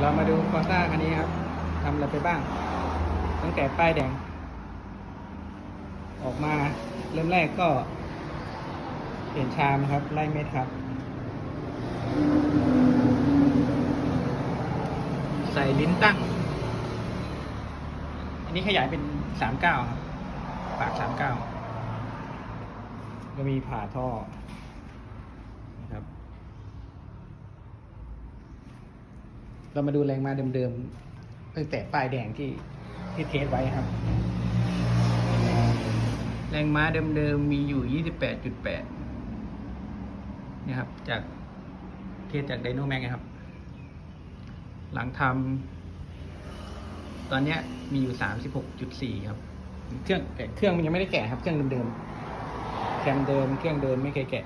เรามาดูฟอร์ซ่าคันนี้ครับทำอะไรไปบ้าง ตั้งแต่ป้ายแดง ออกมาเริ่มแรกก็ เปลี่ยนชามครับ ไล่เม็ดครับ ใส่ลิ้นตั้ง อันนี้ขยายเป็นสามเก้าครับ ปากสามเก้าก็มีผ่าท่อนะครับ เรามาดูแรงม้าเดิมๆตั้งแต่ป้ายแดงที่ที่เทสไว้ครับ แรงม้าเดิมๆมีอยู่ 28.8นี่ครับ จากเทสจากไดโนแม็กนะครับ หลังทำตอนนี้มีอยู่ 36.4 ครับ เครื่องแต่เครื่องมันยังไม่ได้แกะครับ เครื่องเดิมๆแคมเดิม เครื่องเดิมไม่เคยแกะ